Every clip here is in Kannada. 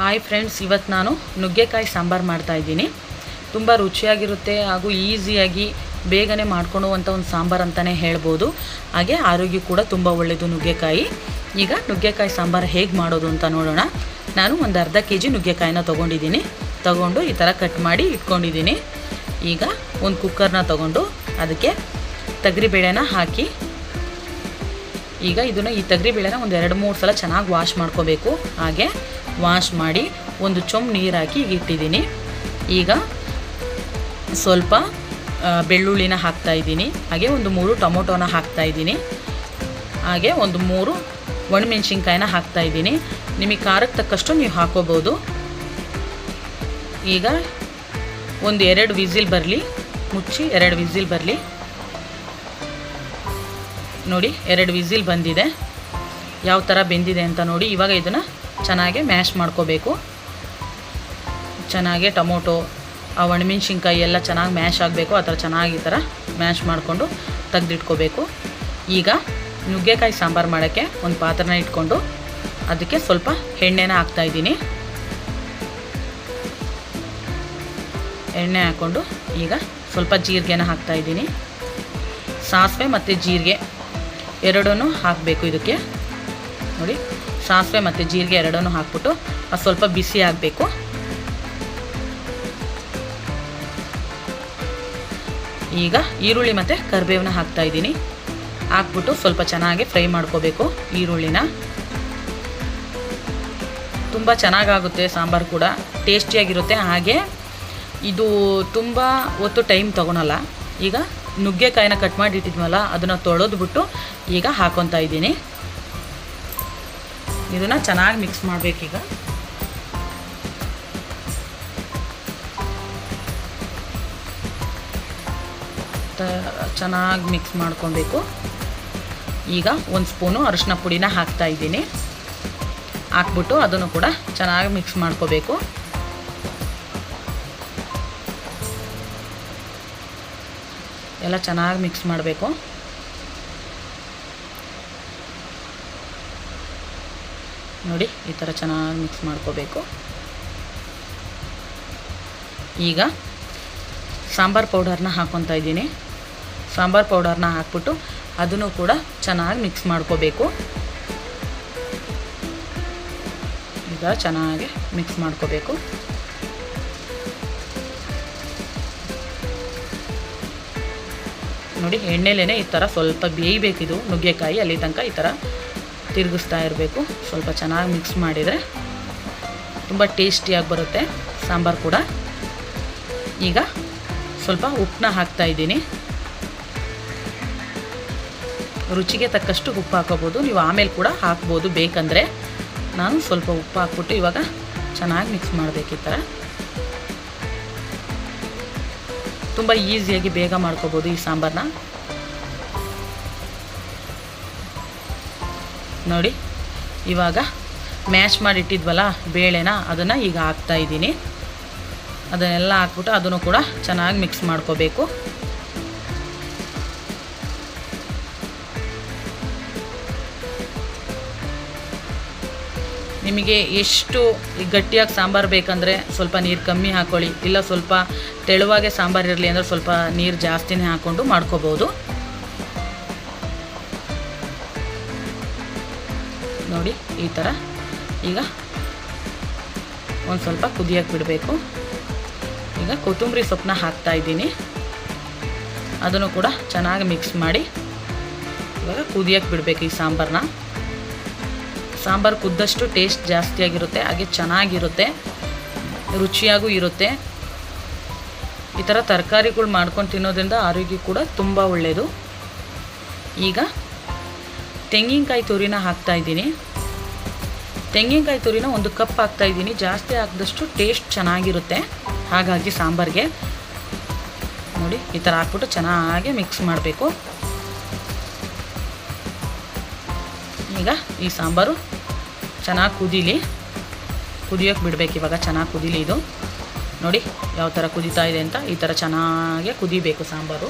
ಹಾಯ್ ಫ್ರೆಂಡ್ಸ್, ಇವತ್ತು ನಾನು ನುಗ್ಗೆಕಾಯಿ ಸಾಂಬಾರು ಮಾಡ್ತಾಯಿದ್ದೀನಿ ತುಂಬ ರುಚಿಯಾಗಿರುತ್ತೆ ಹಾಗೂ ಈಸಿಯಾಗಿ ಬೇಗನೆ ಮಾಡ್ಕೊಳ್ಳುವಂಥ ಒಂದು ಸಾಂಬಾರು ಅಂತಲೇ ಹೇಳ್ಬೋದು. ಹಾಗೆ ಆರೋಗ್ಯ ಕೂಡ ತುಂಬ ಒಳ್ಳೆಯದು ನುಗ್ಗೆಕಾಯಿ. ಈಗ ನುಗ್ಗೆಕಾಯಿ ಸಾಂಬಾರು ಹೇಗೆ ಮಾಡೋದು ಅಂತ ನೋಡೋಣ. ನಾನು ಒಂದು ಅರ್ಧ ಕೆ ಜಿ ನುಗ್ಗೆಕಾಯಿನ ತೊಗೊಂಡಿದ್ದೀನಿ. ತಗೊಂಡು ಈ ಥರ ಕಟ್ ಮಾಡಿ ಇಟ್ಕೊಂಡಿದ್ದೀನಿ. ಈಗ ಒಂದು ಕುಕ್ಕರ್ನ ತಗೊಂಡು ಅದಕ್ಕೆ ತೊಗರಿಬೇಳೆನ ಹಾಕಿ ಈಗ ಇದನ್ನು ಈ ತೊಗರಿಬೇಳೆನ ಒಂದು ಎರಡು ಮೂರು ಸಲ ಚೆನ್ನಾಗಿ ವಾಶ್ ಮಾಡ್ಕೋಬೇಕು. ಹಾಗೆ ವಾಶ್ ಮಾಡಿ ಒಂದು ಚೊಂಬು ನೀರು ಹಾಕಿ ಇಟ್ಟಿದ್ದೀನಿ. ಈಗ ಸ್ವಲ್ಪ ಬೆಳ್ಳುಳ್ಳಿನ ಹಾಕ್ತಾ ಇದ್ದೀನಿ. ಹಾಗೆ ಒಂದು ಮೂರು ಟೊಮೊಟೊನ ಹಾಕ್ತಾ ಇದ್ದೀನಿ. ಹಾಗೆ ಒಂದು ಮೂರು ಒಣಮೆಣ್ಸಿನ್ಕಾಯಿನ ಹಾಕ್ತಾ ಇದ್ದೀನಿ. ನಿಮಗೆ ಖಾರಕ್ಕೆ ತಕ್ಕಷ್ಟು ನೀವು ಹಾಕೋಬೋದು. ಈಗ ಒಂದು ಎರಡು ವಿಸಿಲ್ ಬರಲಿ, ಮುಚ್ಚಿ ಎರಡು ವಿಸಿಲ್ ಬರಲಿ. ನೋಡಿ, ಎರಡು ವಿಸಿಲ್ ಬಂದಿದೆ. ಯಾವ ಥರ ಬೆಂದಿದೆ ಅಂತ ನೋಡಿ, ಇವಾಗ ಇದನ್ನು ಚೆನ್ನಾಗಿ ಮ್ಯಾಶ್ ಮಾಡ್ಕೋಬೇಕು. ಚೆನ್ನಾಗೆ ಟೊಮೊಟೊ, ಆ ಒಣಮೆಣ್ಸಿನ್ಕಾಯಿ ಎಲ್ಲ ಚೆನ್ನಾಗಿ ಮ್ಯಾಶ್ ಆಗಬೇಕು, ಆ ಥರ ಚೆನ್ನಾಗಿ ಈ ಥರ ಮ್ಯಾಶ್ ಮಾಡಿಕೊಂಡು ತೆಗೆದಿಟ್ಕೋಬೇಕು. ಈಗ ನುಗ್ಗೆಕಾಯಿ ಸಾಂಬಾರು ಮಾಡೋಕ್ಕೆ ಒಂದು ಪಾತ್ರನ ಇಟ್ಕೊಂಡು ಅದಕ್ಕೆ ಸ್ವಲ್ಪ ಎಣ್ಣೆನ ಹಾಕ್ತಾಯಿದ್ದೀನಿ ಎಣ್ಣೆ ಹಾಕ್ಕೊಂಡು ಈಗ ಸ್ವಲ್ಪ ಜೀರಿಗೆನ ಹಾಕ್ತಾಯಿದ್ದೀನಿ ಸಾಸಿವೆ ಮತ್ತು ಜೀರಿಗೆ ಎರಡೂ ಹಾಕಬೇಕು ಇದಕ್ಕೆ. ನೋಡಿ, ಸಾಸಿವೆ ಮತ್ತು ಜೀರಿಗೆ ಎರಡೂ ಹಾಕ್ಬಿಟ್ಟು ಅದು ಸ್ವಲ್ಪ ಬಿಸಿ ಆಗಬೇಕು. ಈಗ ಈರುಳ್ಳಿ ಮತ್ತು ಕರಿಬೇವನ್ನ ಹಾಕ್ತಾ ಇದ್ದೀನಿ. ಹಾಕ್ಬಿಟ್ಟು ಸ್ವಲ್ಪ ಚೆನ್ನಾಗಿ ಫ್ರೈ ಮಾಡ್ಕೋಬೇಕು ಈರುಳ್ಳಿನ. ತುಂಬ ಚೆನ್ನಾಗಾಗುತ್ತೆ ಸಾಂಬಾರು ಕೂಡ, ಟೇಸ್ಟಿಯಾಗಿರುತ್ತೆ. ಹಾಗೆ ಇದು ತುಂಬ ಹೊತ್ತು ಟೈಮ್ ತೊಗೊಳಲ್ಲ. ಈಗ ನುಗ್ಗೆಕಾಯಿನ ಕಟ್ ಮಾಡಿ ಇಟ್ಟಿದ್ವಲ್ಲ, ಅದನ್ನು ತೊಳೆದ್ಬಿಟ್ಟು ಈಗ ಹಾಕೊತಾ ಇದ್ದೀನಿ. ಇದನ್ನು ಚೆನ್ನಾಗಿ ಮಿಕ್ಸ್ ಮಾಡಬೇಕೀಗ. ಚೆನ್ನಾಗಿ ಮಿಕ್ಸ್ ಮಾಡ್ಕೊಬೇಕು. ಈಗ ಒಂದು ಸ್ಪೂನು ಅರಿಶಿನ ಪುಡಿನ ಹಾಕ್ತಾ ಇದ್ದೀನಿ. ಹಾಕ್ಬಿಟ್ಟು ಅದನ್ನು ಕೂಡ ಚೆನ್ನಾಗಿ ಮಿಕ್ಸ್ ಮಾಡ್ಕೋಬೇಕು. ಎಲ್ಲ ಚೆನ್ನಾಗಿ ಮಿಕ್ಸ್ ಮಾಡಬೇಕು. ನೋಡಿ, ಈ ಥರ ಚೆನ್ನಾಗಿ ಮಿಕ್ಸ್ ಮಾಡ್ಕೋಬೇಕು. ಈಗ ಸಾಂಬಾರು ಪೌಡರ್ನ ಹಾಕ್ಕೊತಾ ಇದ್ದೀನಿ. ಸಾಂಬಾರು ಪೌಡರ್ನ ಹಾಕ್ಬಿಟ್ಟು ಅದನ್ನು ಕೂಡ ಚೆನ್ನಾಗಿ ಮಿಕ್ಸ್ ಮಾಡ್ಕೋಬೇಕು. ಈಗ ಚೆನ್ನಾಗಿ ಮಿಕ್ಸ್ ಮಾಡ್ಕೋಬೇಕು. ನೋಡಿ ಎಣ್ಣೆಲೇ ಈ ಥರ ಸ್ವಲ್ಪ ಬೇಯಬೇಕಿದು. ನುಗ್ಗೆಕಾಯಿ ಅಲ್ಲಿ ತನಕ ಈ ಥರ ತಿರುಗಿಸ್ತಾ ಇರಬೇಕು. ಸ್ವಲ್ಪ ಚೆನ್ನಾಗಿ ಮಿಕ್ಸ್ ಮಾಡಿದರೆ ತುಂಬ ಟೇಸ್ಟಿಯಾಗಿ ಬರುತ್ತೆ. ಸಾಂಬಾರು ಕೂಡ. ಈಗ ಸ್ವಲ್ಪ ಉಪ್ಪನ್ನ ಹಾಕ್ತಾ ಇದ್ದೀನಿ. ರುಚಿಗೆ ತಕ್ಕಷ್ಟು ಉಪ್ಪು ಹಾಕೋಬೋದು ನೀವು ಆಮೇಲೆ ಕೂಡ ಹಾಕ್ಬೋದು. ಬೇಕಂದರೆ ನಾನು ಸ್ವಲ್ಪ ಉಪ್ಪು ಹಾಕ್ಬಿಟ್ಟು ಇವಾಗ ಚೆನ್ನಾಗಿ ಮಿಕ್ಸ್ ಮಾಡಬೇಕು ಈ ಥರ. ತುಂಬ ಈಸಿಯಾಗಿ ಬೇಗ ಮಾಡ್ಕೋಬೋದು ಈ ಸಾಂಬಾರನ್ನ ನೋಡಿ, ಇವಾಗ ಮ್ಯಾಶ್ ಮಾಡಿಟ್ಟಿದ್ವಲ್ಲ ಬೇಳೆನ, ಅದನ್ನು ಈಗ ಹಾಕ್ತಾಯಿದ್ದೀನಿ ಅದನ್ನೆಲ್ಲ ಹಾಕ್ಬಿಟ್ಟು ಅದನ್ನು ಕೂಡ ಚೆನ್ನಾಗಿ ಮಿಕ್ಸ್ ಮಾಡ್ಕೋಬೇಕು. ನಿಮಗೆ ಎಷ್ಟು ಗಟ್ಟಿಯಾಗಿ ಸಾಂಬಾರು ಬೇಕಂದರೆ ಸ್ವಲ್ಪ ನೀರು ಕಮ್ಮಿ ಹಾಕ್ಕೊಳ್ಳಿ ಇಲ್ಲ ಸ್ವಲ್ಪ ತೆಳುವಾಗೆ ಸಾಂಬಾರು ಇರಲಿ ಅಂದರೆ ಸ್ವಲ್ಪ ನೀರು ಜಾಸ್ತಿನೇ ಹಾಕ್ಕೊಂಡು ಮಾಡ್ಕೋಬೋದು. ನೋಡಿ, ಈ ಥರ ಈಗ ಒಂದು ಸ್ವಲ್ಪ ಕುದಿಯೋಕೆ ಬಿಡಬೇಕು. ಈಗ ಕೊತ್ತಂಬರಿ ಸೊಪ್ಪನ್ನ ಹಾಕ್ತಾ ಇದ್ದೀನಿ. ಅದನ್ನು ಕೂಡ ಚೆನ್ನಾಗಿ ಮಿಕ್ಸ್ ಮಾಡಿ ಇವಾಗ ಕುದಿಯೋಕೆ ಬಿಡಬೇಕು ಈ ಸಾಂಬಾರನ್ನ ಸಾಂಬಾರು ಕುದ್ದಷ್ಟು ಟೇಸ್ಟ್ ಜಾಸ್ತಿಯಾಗಿರುತ್ತೆ ಹಾಗೆ ಚೆನ್ನಾಗಿರುತ್ತೆ, ರುಚಿಯಾಗೂ ಇರುತ್ತೆ. ಈ ಥರ ತರಕಾರಿಗಳು ಮಾಡ್ಕೊಂಡು ತಿನ್ನೋದ್ರಿಂದ ಆರೋಗ್ಯ ಕೂಡ ತುಂಬ ಒಳ್ಳೆಯದು ಈಗ ತೆಂಗಿನಕಾಯಿ ತುರಿನ ಹಾಕ್ತಾಯಿದ್ದೀನಿ ತೆಂಗಿನಕಾಯಿ ತುರಿನ ಒಂದು ಕಪ್ ಹಾಕ್ತಾಯಿದ್ದೀನಿ ಜಾಸ್ತಿ ಹಾಕಿದಷ್ಟು ಟೇಸ್ಟ್ ಚೆನ್ನಾಗಿರುತ್ತೆ. ಹಾಗಾಗಿ ಸಾಂಬಾರಿಗೆ ನೋಡಿ, ಈ ಥರ ಹಾಕ್ಬಿಟ್ಟು ಚೆನ್ನಾಗಿ ಮಿಕ್ಸ್ ಮಾಡಬೇಕು. ಈಗ ಈ ಸಾಂಬಾರು ಚೆನ್ನಾಗಿ ಕುದೀಲಿ. ಕುದಿಯೋಕೆ ಬಿಡಬೇಕು ಇವಾಗ, ಚೆನ್ನಾಗಿ ಕುದೀಲಿ ಇದು. ನೋಡಿ ಯಾವ ಥರ ಕುದೀತಾ ಇದೆ ಅಂತ ಈ ಥರ ಚೆನ್ನಾಗೆ ಕುದಿಬೇಕು ಸಾಂಬಾರು.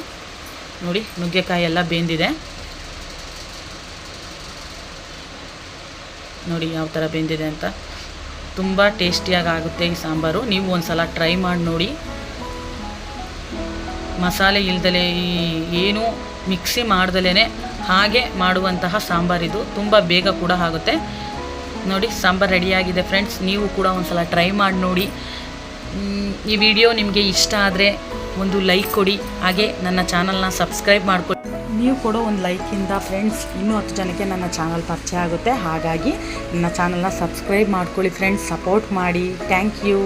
ನೋಡಿ ನುಗ್ಗೆಕಾಯಿ ಎಲ್ಲ ಬೆಂದಿದೆ. ನೋಡಿ ಯಾವ ಥರ ಬೆಂದಿದೆ ಅಂತ. ತುಂಬ ಟೇಸ್ಟಿಯಾಗಿ ಆಗುತ್ತೆ ಈ ಸಾಂಬಾರು. ನೀವು ಒಂದು ಸಲ ಟ್ರೈ ಮಾಡಿ ನೋಡಿ. ಮಸಾಲೆ ಇಲ್ದಲೇ ಈ ಏನು ಮಿಕ್ಸಿ ಮಾಡ್ದಲೇ ಹಾಗೆ ಮಾಡುವಂತಹ ಸಾಂಬಾರಿದು ತುಂಬ ಬೇಗ ಕೂಡ ಆಗುತ್ತೆ. ನೋಡಿ, ಸಾಂಬಾರು ರೆಡಿಯಾಗಿದೆ ಫ್ರೆಂಡ್ಸ್ ನೀವು ಕೂಡ ಒಂದು ಸಲ ಟ್ರೈ ಮಾಡಿ ನೋಡಿ. ಈ ವಿಡಿಯೋ ನಿಮಗೆ ಇಷ್ಟ ಆದರೆ ಒಂದು ಲೈಕ್ ಕೊಡಿ. ಹಾಗೆ ನನ್ನ ಚಾನಲ್ನ ಸಬ್ಸ್ಕ್ರೈಬ್ ಮಾಡ್ಕೊಳ್ಳಿ ನೀವು ಕೊಡೋ ಒಂದು ಲೈಕಿಂದ ಫ್ರೆಂಡ್ಸ್ ಇನ್ನೂ ಹತ್ತು ಜನಕ್ಕೆ ನನ್ನ ಚಾನಲ್ ಪರಿಚಯ ಆಗುತ್ತೆ. ಹಾಗಾಗಿ, ನನ್ನ ಚಾನಲ್ನ ಸಬ್ಸ್ಕ್ರೈಬ್ ಮಾಡ್ಕೊಳ್ಳಿ ಫ್ರೆಂಡ್ಸ್ ಸಪೋರ್ಟ್ ಮಾಡಿ. Thank you